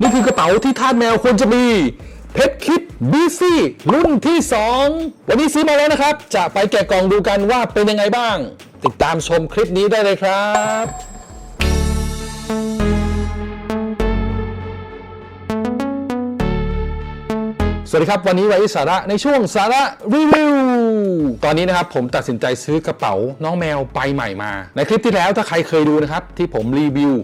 นี่คือกระเป๋าที่ท่าสแมวควรจะมีเพชรคิดบีซี่รุ่นที่ 2 วันนี้ซื้อมาแล้วนะครับ จะไปแกะกล่องดูกันว่าเป็นยังไงบ้าง ติดตามชมคลิปนี้ได้เลยครับสวัสดีครับ วันนี้ไว้สาระในช่วงสาระรีวิวตอนนี้นะครับผมตัดสินใจซื้อกระเป๋าน้องแมวใบใหม่มา ในคลิปที่แล้วถ้าใครเคยดูนะครับ ที่ผมรีวิว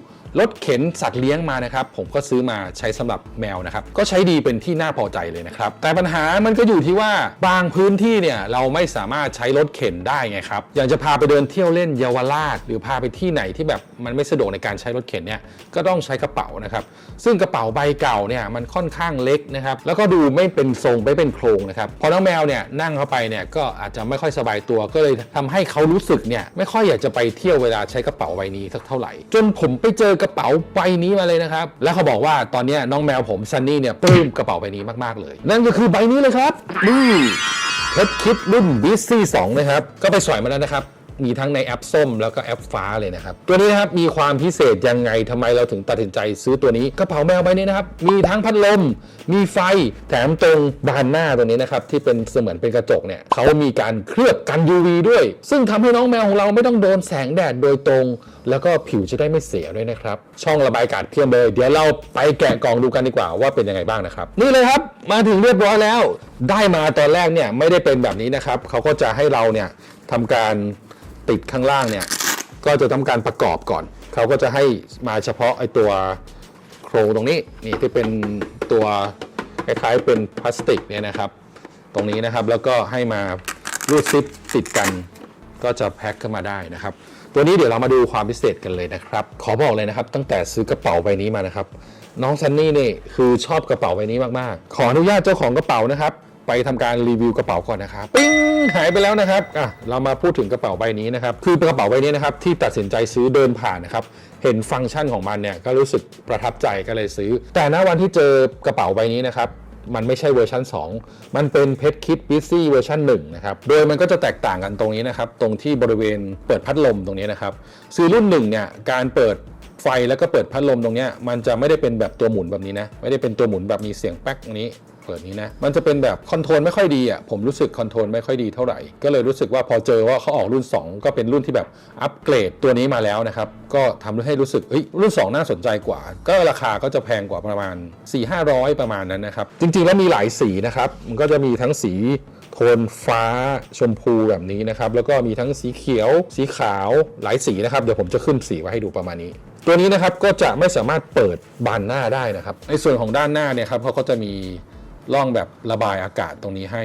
รถเข็นสัตว์เลี้ยงมานะครับ ผมก็ซื้อมาใช้สำหรับแมวนะครับ ก็ใช้ดีเป็นที่น่าพอใจเลยนะครับ แต่ปัญหามันก็อยู่ที่ว่าบางพื้นที่เนี่ยเราไม่สามารถใช้รถเข็นได้ไงครับ อย่างจะพาไปเดินเที่ยวเล่นเยาวราช หรือพาไปที่ไหนที่แบบมันไม่สะดวกในการใช้รถเข็นเนี่ยก็ต้องใช้กระเป๋านะครับ ซึ่งกระเป๋าใบเก่าเนี่ยมันค่อนข้างเล็กนะครับ แล้วก็ดูไม่เป็นทรงไม่เป็นโครงนะครับ พอน้องแมวเนี่ยนั่งเข้าไปเนี่ยก็อาจจะไม่ค่อยสบายตัว ก็เลยทำให้เขารู้สึกเนี่ยไม่ค่อยอยากจะไปเที่ยวเวลาใช้กระเป๋าใบนี้สักเท่าไหร่ จนผมไปเจอกระเป๋าใบนี้มาเลยนะครับ แล้วเขาบอกว่าตอนนี้น้องแมวผมซันนี่เนี่ยปลื้มกระเป๋าใบนี้มาก ๆ เลย นั่นก็คือใบนี้เลยครับนี่เพชรคิดรุ่นบิสซี่2นะครับ ก็ไปสอยมาแล้วนะครับ มีทั้งในแอปส้มแล้วก็แอปฟ้าเลยนะครับ ตัวนี้นะครับมีความพิเศษยังไงทำไมเราถึงตัดสินใจซื้อตัวนี้กระเป๋าแมวใบนี้นะครับ มีทั้งพัดลม มีไฟแถมตรงบานหน้าตัวนี้นะครับ ที่เป็นเสมือนเป็นกระจกเนี่ยเขามีการเคลือบกัน UV ด้วย ซึ่งทำให้น้องแมวของเราไม่ต้องโดนแสงแดดโดยตรง แล้วก็ผิวจะได้ไม่เสียด้วยนะครับ ช่องระบายอากาศเพียบเลย เดี๋ยวเราไปแกะกล่องดูกันดีกว่าว่าเป็นยังไงบ้างนะครับ นี่เลยครับ มาถึงเรียบร้อยแล้ว ได้มาตอนแรกเนี่ยไม่ได้เป็นแบบนี้นะครับเขาก็จะให้เราเนี่ยทำการ ติดข้างล่างเนี่ยก็จะทำการประกอบก่อน เขาก็จะให้มาเฉพาะไอตัวโครงตรงนี้นี่ที่เป็นตัวคล้ายๆเป็นพลาสติกเนี่ยนะครับ ตรงนี้นะครับแล้วก็ให้มารูดซิปติดกัน ก็จะแพ็คขึ้นมาได้นะครับ ตัวนี้เดี๋ยวเรามาดูความพิเศษกันเลยนะครับ ขอบอกเลยนะครับ ตั้งแต่ซื้อกระเป๋าใบนี้มานะครับ น้องซันนี่นี่คือชอบกระเป๋าใบนี้มากๆ ขออนุญาตเจ้าของกระเป๋านะครับ ไปทำการรีวิวกระเป๋าก่อนนะครับปิ้งหายไปแล้วนะครับอะเรามาพูดถึงกระเป๋าใบนี้นะครับ คือกระเป๋าใบนี้นะครับที่ตัดสินใจซื้อเดินผ่านนะครับเห็นฟังก์ชันของมันเนี่ยก็รู้สึกประทับใจก็เลยซื้อ แต่ณวันที่เจอกระเป๋าใบนี้นะครับมันไม่ใช่เวอร์ชัน2 มันเป็นเพชรคิดบิซี่เวอร์ชัน1นะครับ โดยมันก็จะแตกต่างกันตรงนี้นะครับ ตรงที่บริเวณเปิดพัดลมตรงนี้นะครับ ซื้อรุ่น1เนี่ย การเปิดไฟแล้วก็เปิดพัดลมตรงเนี้ยมันจะไม่ได้เป็นแบบตัวหมุนแบบนี้นะ ไม่ได้เป็นตัวหมุนแบบมีเสียงแป๊กนี้ เปิดนี้นะ มันจะเป็นแบบคอนโทรลไม่ค่อยดีอะ ผมรู้สึกคอนโทรลไม่ค่อยดีเท่าไหร่ ก็เลยรู้สึกว่าพอเจอว่าเขาออกรุ่น 2 ก็เป็นรุ่นที่แบบอัปเกรดตัวนี้มาแล้วนะครับ ก็ทำให้รู้สึกเฮ้ยรุ่น 2 น่าสนใจกว่า ก็ราคาก็จะแพงกว่าประมาณ 4 5 0 0 ประมาณนั้นนะครับ จริง ๆ แล้วมีหลายสีนะครับ มันก็จะมีทั้งสีโทนฟ้าชมพูแบบนี้นะครับ แล้วก็มีทั้งสีเขียว สีขาวหลายสีนะครับ เดี๋ยวผมจะขึ้นสีไว้ให้ดูประมาณนี้ตัวนี้นะครับก็จะไม่สามารถเปิดบานหน้าได้นะครับ ในส่วนของด้านหน้าเนี่ยครับเขาก็จะมี ร่องแบบระบายอากาศตรงนี้ให้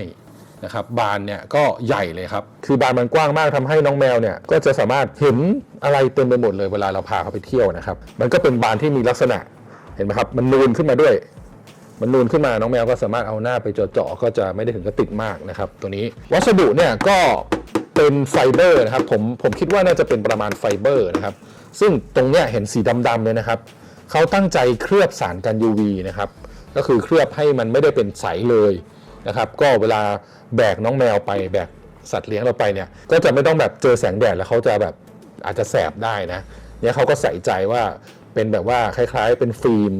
นะครับบานเนี่ยก็ใหญ่เลยครับ คือบานมันกว้างมากทำให้น้องแมวเนี่ยก็จะสามารถเห็นอะไรเต็มไปหมดเลยเวลาเราพาเขาไปเที่ยวนะครับ มันก็เป็นบานที่มีลักษณะเห็นไหมครับมันนูนขึ้นมาด้วย มันนูนขึ้นมาน้องแมวก็สามารถเอาหน้าไปเจาะๆก็จะไม่ได้ถึงกับติดมากนะครับตัวนี้วัสดุเนี่ยก็เป็นไฟเบอร์นะครับผมผมคิดว่าน่าจะเป็นประมาณไฟเบอร์นะครับซึ่งตรงเนี้ยเห็นสีดำๆเลยนะครับเขาตั้งใจเคลือบสารกัน UV นะครับ ก็คือเคลือบให้มันไม่ได้เป็นใสเลยนะครับก็เวลาแบกน้องแมวไปแบกสัตว์เลี้ยงเราไปเนี่ยก็จะไม่ต้องแบบเจอแสงแดดแล้วเขาจะแบบอาจจะแสบได้นะเนี่ยเขาก็ใส่ใจว่าเป็นแบบว่าคล้ายๆเป็นฟิล์ม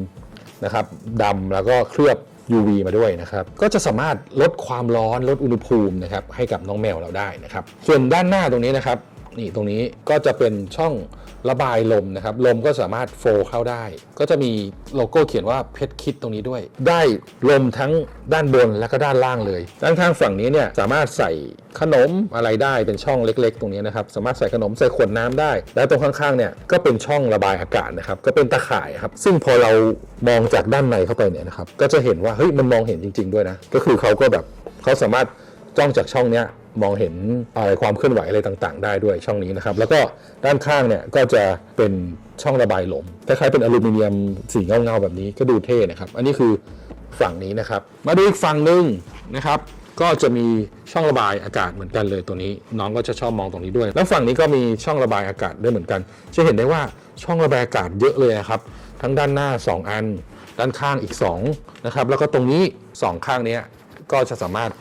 นะครับดำแล้วก็เคลือบ UV มาด้วยนะครับ ก็จะสามารถลดความร้อนลดอุณหภูมินะครับให้กับน้องแมวเราได้นะครับ ส่วนด้านหน้าตรงนี้นะครับ นี่ตรงนี้ก็จะเป็นช่อง ระบายลมนะครับ ลมก็สามารถโฟเข้าได้ ก็จะมีโลโก้เขียนว่าเพชรคิดตรงนี้ด้วย ได้ลมทั้งด้านบนและก็ด้านล่างเลยด้านข้างฝั่งนี้เนี่ยสามารถใส่ขนมอะไรได้เป็นช่องเล็ก ๆ ตรงนี้นะครับ สามารถใส่ขนมใส่ขวดน้ำได้ แล้วตรงข้างๆเนี่ยก็เป็นช่องระบายอากาศนะครับ ก็เป็นตะข่ายครับ ซึ่งพอเรามองจากด้านในเข้าไปเนี่ยนะครับ ก็จะเห็นว่าเฮ้ยมันมองเห็นจริง ๆ ด้วยนะ ก็คือเขาก็แบบเขาสามารถจ้องจากช่องเนี้ย มองเห็นอะไรความเคลื่อนไหวอะไรต่างๆ ได้ด้วยช่องนี้นะครับ แล้วก็ด้านข้างเนี่ยก็จะเป็นช่องระบายลมคล้ายๆเป็นอลูมิเนียมสีเงาๆแบบนี้ก็ดูเท่นะครับ อันนี้คือฝั่งนี้นะครับ มาดูอีกฝั่งหนึ่งนะครับก็จะมีช่องระบายอากาศเหมือนกันเลยตัวนี้ น้องก็จะชอบมองตรงนี้ด้วย แล้วฝั่งนี้ก็มีช่องระบายอากาศด้วยเหมือนกัน จะเห็นได้ว่าช่องระบายอากาศเยอะเลยนะครับ ทั้งด้านหน้า 2 อัน ด้านข้างอีก2นะครับแล้วก็ตรงนี้ 2 ข้างเนี้ยก็จะสามารถ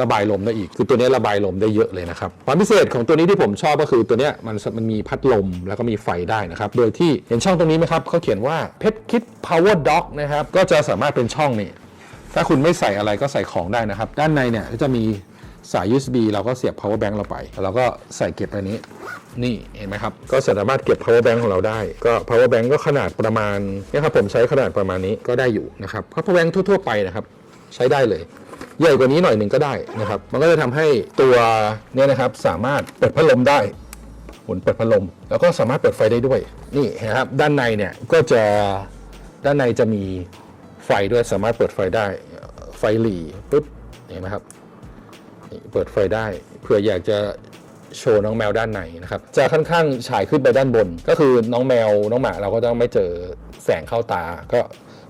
ระบายลมได้อีก คือตัวนี้ระบายลมได้เยอะเลยนะครับความพิเศษของตัวนี้ที่ผมชอบก็คือตัวนี้มันมันมีพัดลมแล้วก็มีไฟได้นะครับ โดยที่เห็นช่องตรงนี้ไหมครับเขาเขียนว่าเพชรคิด power dock นะครับก็จะสามารถเป็นช่องนี่ถ้าคุณไม่ใส่อะไรก็ใส่ของได้นะครับ ด้านในเนี่ยก็จะมีสาย USB เราก็เสียบ power bank เราไป แล้วก็ใส่เก็บอันนี้ นี่เห็นไหมครับ ก็สามารถเก็บ power bank ของเราได้ ก็ power bank ก็ขนาดประมาณเนี่ยครับผมใช้ขนาดประมาณนี้ก็ได้อยู่นะครับ power bank ทั่ว ๆ ไปนะครับ ใช้ได้เลย ใหญ่กว่านี้หน่อยหนึ่งก็ได้นะครับ มันก็จะทำให้ตัวเนี่ยนะครับสามารถเปิดพัดลมได้หมุนเปิดพัดลม แล้วก็สามารถเปิดไฟได้ด้วยนี่นะครับด้านในเนี่ยก็จะด้านในจะมีไฟด้วยสามารถเปิดไฟได้ไฟหลีปุ๊บเห็นไหมครับเปิดไฟได้เผื่ออยากจะโชว์น้องแมวด้านในนะครับจะค่อนข้างฉายขึ้นไปด้านบน ก็คือน้องแมวน้องหมาเราก็ต้องไม่เจอแสงเข้าตา ก็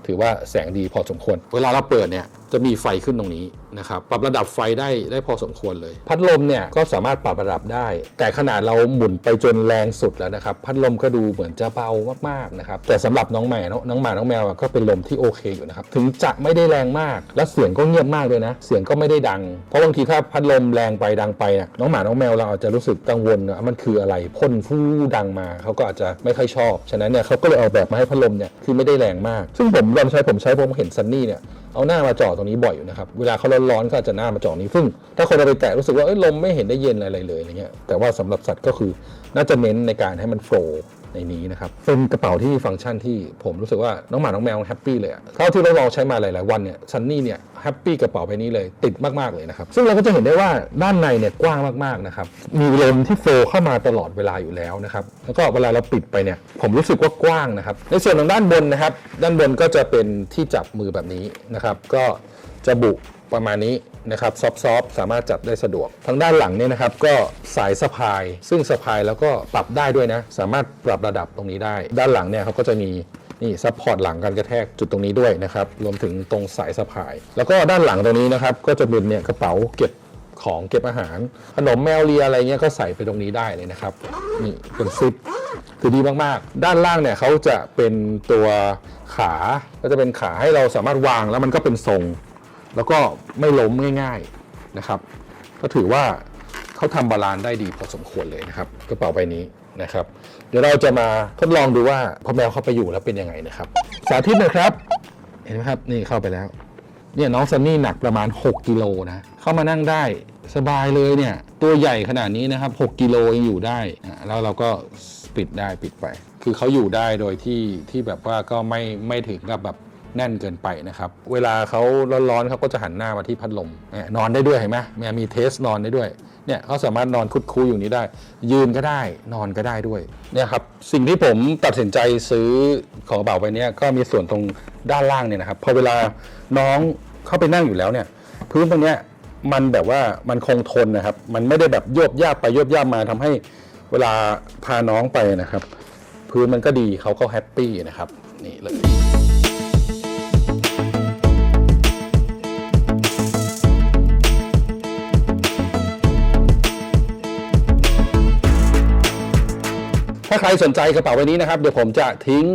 ถือว่าแสงดีพอสมควร เวลาเราเปิดเนี่ยจะมีไฟขึ้นตรงนี้นะครับปรับระดับไฟได้ได้พอสมควรเลย พัดลมเนี่ยก็สามารถปรับระดับได้ แต่ขนาดเราหมุนไปจนแรงสุดแล้วนะครับ พัดลมก็ดูเหมือนจะเบามากๆนะครับแต่สำหรับน้องแมวน้องหมาน้องแมวก็เป็นลมที่โอเคอยู่นะครับถึงจะไม่ได้แรงมาก และเสียงก็เงียบมากเลยนะ เสียงก็ไม่ได้ดัง เพราะบางทีถ้าพัดลมแรงไปดังไปอะน้องหมาน้องแมวเราอาจจะรู้สึกกังวลว่ามันคืออะไรพ่นฟู่ดังมาเขาก็อาจจะไม่ค่อยชอบ ฉะนั้นเนี่ยเขาก็เลยออกแบบมาให้พัดลมเนี่ยคือไม่ได้แรงมาก ซึ่งผมลองใช้ผมใช้ผมเห็นซันนี่เนี่ย เอาหน้ามาจ่อตรงนี้บ่อยอยู่นะครับ เวลาเขาร้อนๆก็อาจจะหน้ามาจ่อนี้ซึ่งถ้าคนเราไปแตะรู้สึกว่าลมไม่เห็นได้เย็นอะไรเลยอะไรเงี้ยแต่ว่าสำหรับสัตว์ก็คือน่าจะเน้นในการให้มันโฟล์ ในนี้นะครับเป็นกระเป๋าที่ฟังก์ชันที่ผมรู้สึกว่าน้องหมาน้องแมวแฮปปี้เลยเท่าที่เราลองใช้มาหลาย ๆ วันเนี่ยซันนี่เนี่ยแฮปปี้กระเป๋าใบนี้เลยติดมาก ๆ เลยนะครับซึ่งเราก็จะเห็นได้ว่าด้านในเนี่ยกว้างมาก ๆ นะครับมีลมที่โฟเข้ามาตลอดเวลาอยู่แล้วนะครับแล้วก็เวลาเราปิดไปเนี่ยผมรู้สึกว่ากว้างนะครับในส่วนของด้านบนนะครับ ด้านบนก็จะเป็นที่จับมือแบบนี้นะครับก็จะบุ ประมาณนี้นะครับซอฟต์ๆสามารถจับได้สะดวก ทางด้านหลังเนี่ยนะครับก็สายสะพาย ซึ่งสะพายแล้วก็ปรับได้ด้วยนะ สามารถปรับระดับตรงนี้ได้ ด้านหลังเนี่ยเขาก็จะมีนี่ซัพพอร์ตหลังการกระแทกจุดตรงนี้ด้วยนะครับรวมถึงตรงสายสะพาย แล้วก็ด้านหลังตรงนี้นะครับก็จะเป็นเนี่ยกระเป๋าเก็บของเก็บอาหาร ขนมแมวเลียอะไรเงี้ยก็ใส่ไปตรงนี้ได้เลยนะครับนี่เป็นซิปคือดีมากๆ ด้านล่างเนี่ยเขาจะเป็นตัวขาก็จะเป็นขาให้เราสามารถวางแล้วมันก็เป็นทรง แล้วก็ไม่ล้มง่ายๆนะครับ ก็ถือว่าเขาทำบาลานซ์ได้ดีพอสมควรเลยนะครับกระเป๋าใบนี้นะครับ เดี๋ยวเราจะมาทดลองดูว่าพอแมวเข้าไปอยู่แล้วเป็นยังไงนะครับ สาธิตนะครับ เห็นไหมครับนี่เข้าไปแล้วเนี่ยน้องซันนี่หนักประมาณ 6กิโลนะเข้ามานั่งได้สบายเลยเนี่ยตัวใหญ่ขนาดนี้นะครับ 6กิโลยังอยู่ได้ แล้วเราก็ปิดได้ปิดไป คือเขาอยู่ได้โดยที่ที่แบบว่าก็ไม่ไม่ถึงกับแบบ แน่นเกินไปนะครับ เวลาเขาร้อนๆเขาก็จะหันหน้ามาที่พัดลมนอนได้ด้วยเห็นไหมมีเทสนอนได้ด้วยเนี่ยเขาสามารถนอนคุดคูอยู่นี้ได้ ยืนก็ได้นอนก็ได้ด้วยเนี่ยครับสิ่งที่ผมตัดสินใจซื้อของเป๋าใบเนี้ยก็มีส่วนตรงด้านล่างเนี่ยนะครับพอเวลาน้องเข้าไปนั่งอยู่แล้วเนี่ยพื้นตรงเนี้ยมันแบบว่ามันคงทนนะครับ มันไม่ได้แบบโยบยาบไปโยบยาบมาทำให้เวลาพาน้องไปนะครับ พื้นมันก็ดีเขาก็แฮปปี้นะครับนี่เลย ถ้าใครสนใจกระเป๋าใบนี้นะครับเดี๋ยวผมจะทิ้ง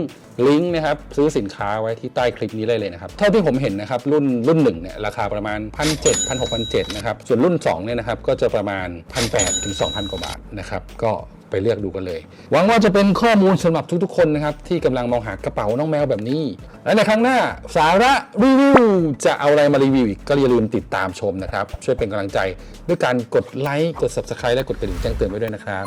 ลิงก์นะครับซื้อสินค้าไว้ที่ใต้คลิปนี้ได้เลยนะครับเท่าที่ผมเห็นนะครับรุ่นรุ่นหนึ่งเนี่ยราคาประมาณ1 7 0 0 1 6 0 0นะครับส่วนรุ่น2เนี่ยนะครับก็จะประมาณ1,800ถึง2,000กว่าบาทนะครับก็ไปเลือกดูกันเลย หวังว่าจะเป็นข้อมูลสำหรับทุกๆ คนนะครับที่กำลังมองหากระเป๋าน้องแมวแบบนี้ และในครั้งหน้าสาระรีวิวจะเอาอะไรมารีวิวอีกก็อย่าลืมติดตามชมนะครับช่วยเป็นกำลังใจด้วยการกดไลค์กด subscribe และกดกระดิ่งแจ้งเตือนไว้ด้วยนะครับ